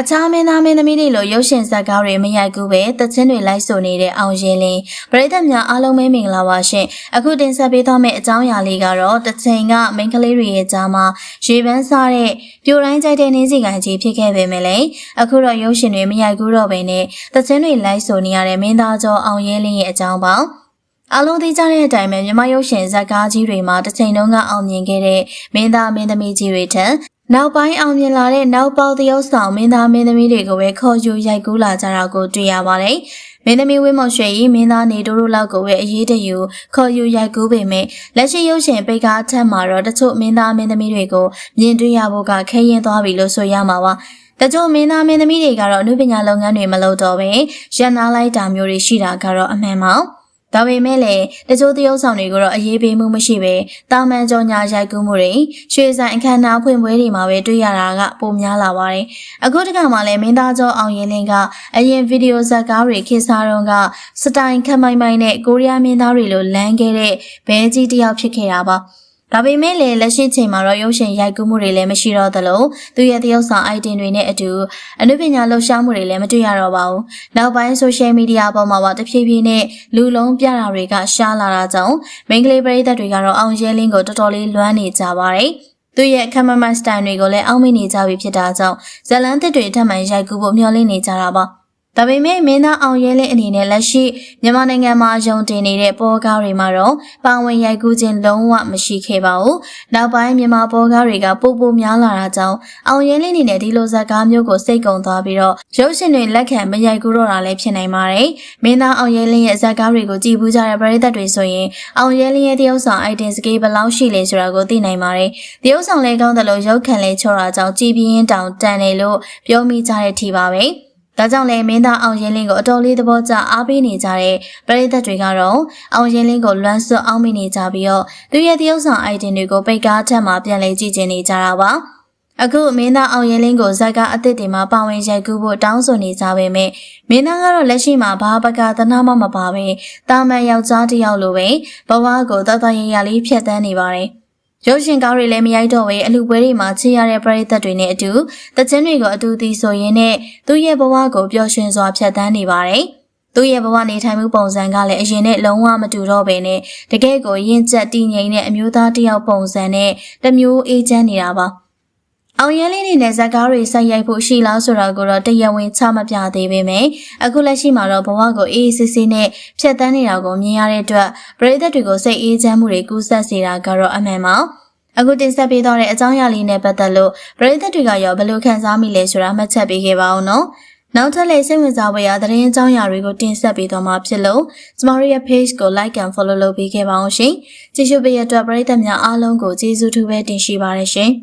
အခြားမင်းသားမင်းသမီးတွေလိုရုပ်ရှင်ဇာတ်ကားတွေမရိုက်ကူးပဲတချင်းတွေလိုက်ဆိုနေတဲ့အောင်ရင်လင်းပရိသတ်များအားလုံးပဲမင်္ဂလာပါရှင်အခုတင်ဆက်ပေးသွားမယ့်အကြောင်းအရာလေးကတော့တချင်းကမိန်းကလေးတွေရဲ့ကြားမှာရေပန်းစားတဲ့ပြိုတိုင်းကြိုက်တဲ့နှင်းစီကန်ကြီးဖြစ်ခဲ့ပေမဲ့လည်းအခုတော့ရုပ်ရှင်တွေမရိုက်ကူးတော့ဘဲနဲ့တချင်းတွေလိုက်ဆိုနေရတဲ့မင်းသားကျော်အောင်ရင်လင်းရဲ့အကြောင်းပါအလုံးသိကြတဲ့အတိုင်းပဲမြမရုပ်ရှင်ဇာတ်ကားကြီးတွေမှာတစ်ချိန်လုံးကအောင်မြင်ခဲ့တဲ့မင်းသားမင်းသမီးကြီးတွေထက် နောက်ပိုင်းအောင်မြင်လာတဲ့နောက်ပေါက်သရုပ်ဆောင်မင်းသားမင်းသမီးတွေကိုပဲခေါ်ယူရိုက်ကူးလာကြတာကိုတွေ့ရပါတယ်။မင်းသမီးဝင်းမောင်ရွှေကြီးမင်းသားနေတိုးတို့လောက်ကိုပဲအရေးတယူခေါ်ယူရိုက်ကူးပေမဲ့လက်ရှိရုပ်ရှင်ပိတ်ကားအထက်မှာတော့တချို့မင်းသားမင်းသမီးတွေကိုမြင်တွေ့ရဖို့ကခဲရင်သွားပြီလို့ဆိုရမှာပါ။တချို့မင်းသားမင်းသမီးတွေကတော့အနုပညာလုပ်ငန်းတွေမလုပ်တော့ပဲရန်နာလိုက်တာမျိုးတွေရှိတာကတော့အမှန်ပါ။ ဒါပေမဲ့လည်းတချို့သရုပ်ဆောင်တွေကိုတော့အရေးပေးမှုမရှိပဲတာမန်ကြောညာရိုက်ကူးမှုတွေရွှေဆိုင်အခမ်းအနားဖွင့်ပွဲတွေမှာပဲတွေ့ရတာကပိုများလာပါတယ်။အခုတခါမှလည်းမင်းသားကျော်အောင်ရင်လင်းကအရင်ဗီဒီယိုဇာတ်ကားတွေခေတ်စားတုန်းကစတိုင်ခက်မိုင်မိုင်နဲ့ကိုရီးယားမင်းသားတွေလိုလမ်းခဲ့တဲ့ဘဲကြီးတစ်ယောက်ဖြစ်ခဲ့တာပါ။ ဒါပေမဲ့လည်းလက်ရှိချိန်မှာတော့ရုပ်ရှင်ရိုက်ကူးမှုတွေလည်းမရှိတော့သလိုသူရဲ့တရုပ်ဆောင် item တွေနဲ့အတူအနုပညာလှူရှားမှုတွေလည်းမတွေ့ရတော့ပါဘူး။နောက်ပိုင်း social media ပေါ်မှာပါတဖြည်းဖြည်းနဲ့လူလုံးပြတာတွေကရှားလာတာကြောင့်မိန်းကလေးပရိသတ်တွေကတော့အောင်ရဲလင်းကိုတော်တော်လေးလွမ်းနေကြပါတယ်။သူရဲ့ခမမစတိုင်တွေကိုလည်းအောက်မေ့နေကြပြီဖြစ်တာကြောင့်ဇလန်းသစ်တွေထပ်မံရိုက်ကူးဖို့မျှော်လင့်နေကြတာပါ။ ဒါပေမဲ့မင်းသားအောင်ရဲလင်းအနေနဲ့လက်ရှိမြန်မာနိုင်ငံမှာယုံတင်နေတဲ့ပေါ်ကားတွေမှာတော့ပါဝင်ရိုက်ကူးခြင်းလုံးဝမရှိခဲ့ပါဘူး။နောက်ပိုင်းမြန်မာပေါ်ကားတွေကပိုပိုများလာတာကြောင့်အောင်ရဲလင်းအနေနဲ့ဒီလိုဇာတ်ကားမျိုးကိုစိတ်ကုံသွားပြီးတော့ရုပ်ရှင်တွေလက်ခံမရိုက်ကူးတော့တာလည်းဖြစ်နိုင်ပါတယ်။မင်းသားအောင်ရဲလင်းရဲ့ဇာတ်ကားတွေကိုကြည်ပူးကြတဲ့ပရိသတ်တွေဆိုရင်အောင်ရဲလင်းရဲ့တရုပ်ဆောင် item စကေးဘယ်လောက်ရှိလဲဆိုတာကိုသိနိုင်ပါတယ်။တရုပ်ဆောင်လေးကောင်းတယ်လို့ရုပ်ခံလေးချောတာကြောင့်ကြည်ပြင်းတောင်တန်တယ်လို့ပြောမိကြတဲ့ထီပါပဲ။ ဒါကြောင့်လည်းမင်းသားအောင်ရင်လင်းကိုအတော်လေးသဘောကျအားပေးနေကြတဲ့ပရိသတ်တွေကတော့အောင်ရင်လင်းကိုလွမ်းဆွအောင်မိနေကြပြီးတော့သူရဲ့တရုပ်ဆောင် item တွေကိုပိတ်ကားထက်မှပြန်လည်ကြည့်ကျင်နေကြတာပါအခုမင်းသားအောင်ရင်လင်းကိုဇက်ကအသစ်တွေမှာပါဝင်ရိုက်ကူးဖို့တောင်းဆိုနေကြပေမဲ့မင်းသားကတော့လက်ရှိမှာဘာပကသနာမှမပါပဲတာမန်ယောက်ျားတစ်ယောက်လိုပဲဘဝကိုတသက်ရရလေးဖြတ်သန်းနေပါတယ်။ ရုပ်ရှင်ကားတွေလည်းမရိုက်တော့ဘဲအလူပွဲတွေမှာချေရတဲ့ပရိသတ်တွေနဲ့အတူတခြင်းတွေကိုအတူတည်ဆိုရင်းနဲ့သူ့ရဲ့ဘဝကိုပျော်ရွှင်စွာဖြတ်သန်းနေပါတယ်။သူ့ရဲ့ဘဝနေထိုင်မှုပုံစံကလည်းအရင်နဲ့လုံးဝမတူတော့ဘဲနဲ့တကယ့်ကိုရင့်ကျက်တည်ငြိမ်တဲ့အမျိုးသားတစ်ယောက်ပုံစံနဲ့တမျိုးအေးချမ်းနေတာပါ။ အောင်ရဲလေးနေနဲ့ဇက်ကားတွေဆက်ရိုက်ဖို့ရှိလားဆိုတာကိုတော့တရားဝင်ချမပြသေးပေမဲ့အခုလက်ရှိမှာတော့ဘဝကိုအေးအေးဆေးဆေးနဲ့ဖြတ်တန်းနေတာကိုမြင်ရတဲ့အတွက်ပရိသတ်တွေကိုစိတ်အေးချမ်းမှုတွေကူးစက်စေတာကတော့အမှန်ပါ။အခုတင်ဆက်ပေးသွားတဲ့အကြောင်းအရာလေးနဲ့ပတ်သက်လို့ပရိသတ်တွေကရောဘယ်လိုခံစားမိလဲဆိုတာမှတ်ချက်ပေးခဲ့ပါအောင်နော်။နောက်ထပ်လည်းစိတ်ဝင်စားဖွယ်ရာသတင်းအကြောင်းအရာတွေကိုတင်ဆက်ပေးသွားမှာဖြစ်လို့ကျမတို့ရဲ့ page ကို like and follow လုပ်ပေးခဲ့ပါအောင်ရှင်။ကြည့်ရှုပေးရတဲ့အတွက်ပရိသတ်များအားလုံးကိုကျေးဇူးထူးပဲတင်ရှိပါရရှင်။